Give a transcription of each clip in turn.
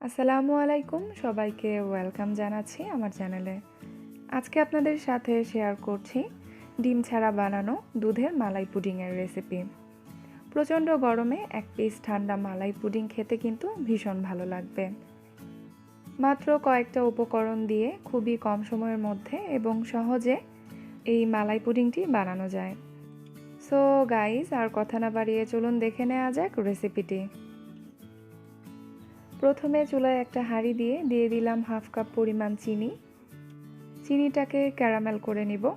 আসসালামু আলাইকুম। সবাইকে ওয়েলকাম জানাচ্ছি আমার চ্যানেলে। আজকে আপনাদের সাথে শেয়ার করছি ডিম ছাড়া বানানো দুধের মালাই পুডিংয়ের রেসিপি। প্রচণ্ড গরমে এক পিস ঠান্ডা মালাই পুডিং খেতে কিন্তু ভীষণ ভালো লাগবে। মাত্র কয়েকটা উপকরণ দিয়ে খুবই কম সময়ের মধ্যে এবং সহজে এই মালাই পুডিংটি বানানো যায়। সো গাইজ আর কথা না বাড়িয়ে চলুন দেখে নেওয়া যাক রেসিপিটি। প্রথমে চুলায় একটা হাঁড়ি দিয়ে দিয়ে দিলাম হাফ কাপ পরিমাণ চিনি। চিনিটাকে ক্যারামেল করে নিব।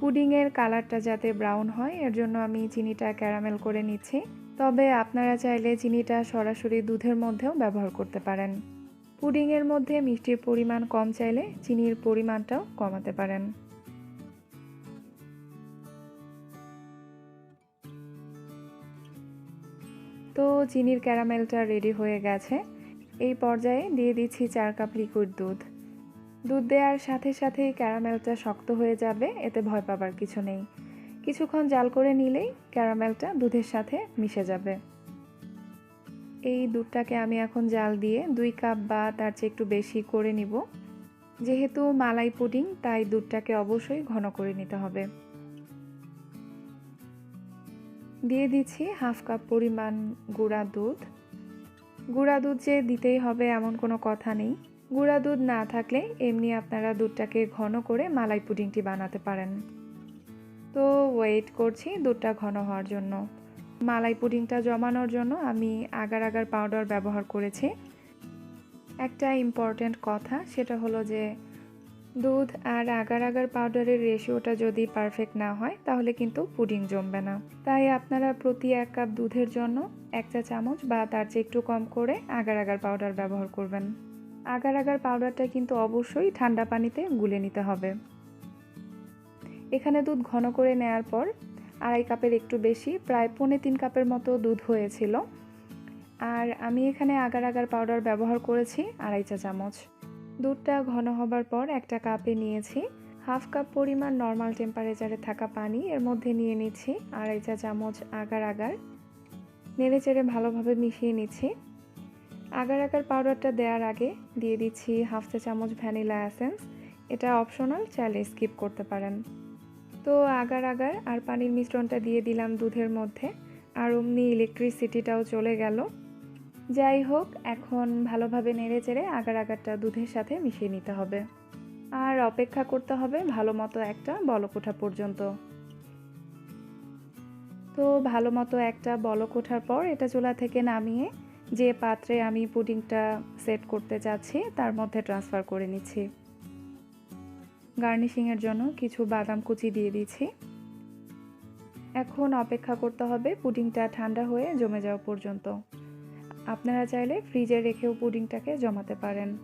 পুডিংয়ের কালারটা যাতে ব্রাউন হয়, এর জন্য আমি চিনিটা ক্যারামেল করে নিচ্ছি। তবে আপনারা চাইলে চিনিটা সরাসরি দুধের মধ্যেও ব্যবহার করতে পারেন। পুডিংয়ের মধ্যে মিষ্টির পরিমাণ কম চাইলে চিনির পরিমাণটাও কমাতে পারেন। তো চিনির ক্যারামেলটা রেডি হয়ে গেছে। এই পর্যায়ে দিয়ে দিচ্ছি চার কাপ লিকুইড দুধ। দুধ দেওয়ার সাথে সাথেই ক্যারামেলটা শক্ত হয়ে যাবে, এতে ভয় পাবার কিছু নেই। কিছুক্ষণ জাল করে নিলেই ক্যারামেলটা দুধের সাথে মিশে যাবে। এই দুধটাকে আমি এখন জাল দিয়ে দুই কাপ বা তার চেয়ে একটু বেশি করে নিব। যেহেতু মালাই পুডিং, তাই দুধটাকে অবশ্যই ঘন করে নিতে হবে। দিয়ে দিচ্ছি হাফ কাপ পরিমাণ গুঁড়া দুধ। গুঁড়া দুধ যে দিতেই হবে এমন কোনো কথা নেই। গুঁড়া দুধ না থাকলে এমনি আপনারা দুধটাকে ঘন করে মালাই পুডিংটি বানাতে পারেন। তো ওয়েট করছি দুধটা ঘন হওয়ার জন্য। মালাই পুডিংটা জমানোর জন্য আমি আগার আগার পাউডার ব্যবহার করেছি। একটা ইম্পর্ট্যান্ট কথা সেটা হলো যে দুধ আর আগার আগার পাউডারের রেশিওটা যদি পারফেক্ট না হয়, তাহলে কিন্তু পুডিং জমবে না। তাই আপনারা প্রতি এক কাপ দুধের জন্য এক চা চামচ বা তার চেয়ে একটু কম করে আগার আগার পাউডার ব্যবহার করবেন। আগার আগার পাউডারটা কিন্তু অবশ্যই ঠান্ডা পানিতে গুলে নিতে হবে। এখানে দুধ ঘন করে নেয়ার পর আড়াই কাপের একটু বেশি, প্রায় পৌনে তিন কাপের মতো দুধ হয়েছিল। আর আমি এখানে আগার আগার পাউডার ব্যবহার করেছি আড়াই চা চামচ। দুধটা ঘন হবার পর একটা কাপে নিয়েছি। হাফ কাপ পরিমাণ নর্মাল টেম্পারেচারে থাকা পানি এর মধ্যে নিয়ে নিচ্ছি, আড়াই চা চামচ আগার আগার। নেড়ে চেড়ে ভালোভাবে মিশিয়ে নিচ্ছি। আগার আগার পাউডারটা দেওয়ার আগে দিয়ে দিচ্ছি হাফ চা চামচ ভ্যানিলা অ্যাসেন্স এটা অপশনাল চাইলে স্কিপ করতে পারেন। তো আগার আগার আর পানির মিশ্রণটা দিয়ে দিলাম দুধের মধ্যে। আর অমনি ইলেকট্রিসিটিটাও চলে গেল। যাই হোক, এখন ভালোভাবে নেড়ে চেড়ে আগার আগারটা দুধের সাথে মিশিয়ে নিতে হবে। আর অপেক্ষা করতে হবে ভালো মতো একটা বলক ওঠা পর্যন্ত। তো ভালো মতো একটা বলক ওঠার পর এটা চুলা থেকে নামিয়ে যে পাত্রে আমি পুডিংটা সেট করতে যাচ্ছি, তার মধ্যে ট্রান্সফার করে নিচ্ছি। গার্নিশিংয়ের জন্য কিছু বাদাম কুচি দিয়ে দিচ্ছি। এখন অপেক্ষা করতে হবে পুডিংটা ঠান্ডা হয়ে জমে যাওয়া পর্যন্ত। আপনারা চাইলে ফ্রিজে রেখেও পুডিংটাকে জমাতে পারেন।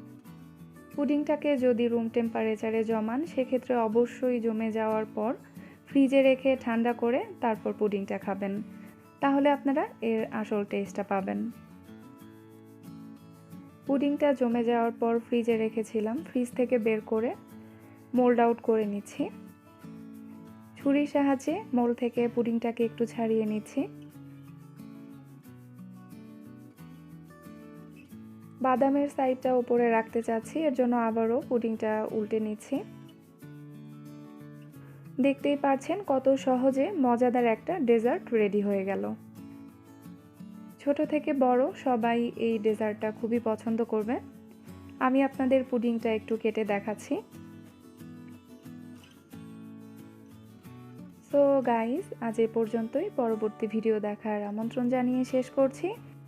পুডিংটাকে যদি রুম টেম্পারেচারে জমান, সেক্ষেত্রে অবশ্যই জমে যাওয়ার পর ফ্রিজে রেখে ঠান্ডা করে তারপর পুডিংটা খাবেন। তাহলে আপনারা এর আসল টেস্টটা পাবেন। পুডিংটা জমে যাওয়ার পর ফ্রিজে রেখেছিলাম। ফ্রিজ থেকে বের করে মোল্ড আউট করে নিচ্ছি। ছুরির সাহায্যে মোল থেকে পুডিংটাকে একটু ছাড়িয়ে নিচ্ছি। বাদামের সাইডটা উপরে রাখতে চাচ্ছি, এর জন্য আবারও পুডিংটা উল্টে নিচ্ছি। দেখতেই পাচ্ছেন কত সহজে মজাদার একটা ডেজার্ট রেডি হয়ে গেল। ছোট থেকে বড় সবাই এই ডেজার্টটা খুবই পছন্দ করবে আমি আপনাদের পুডিংটা একটু কেটে দেখাচ্ছি। সো গাইস আজ এ পর্যন্তই। পরবর্তী ভিডিও দেখার আমন্ত্রণ জানিয়ে শেষ করছি।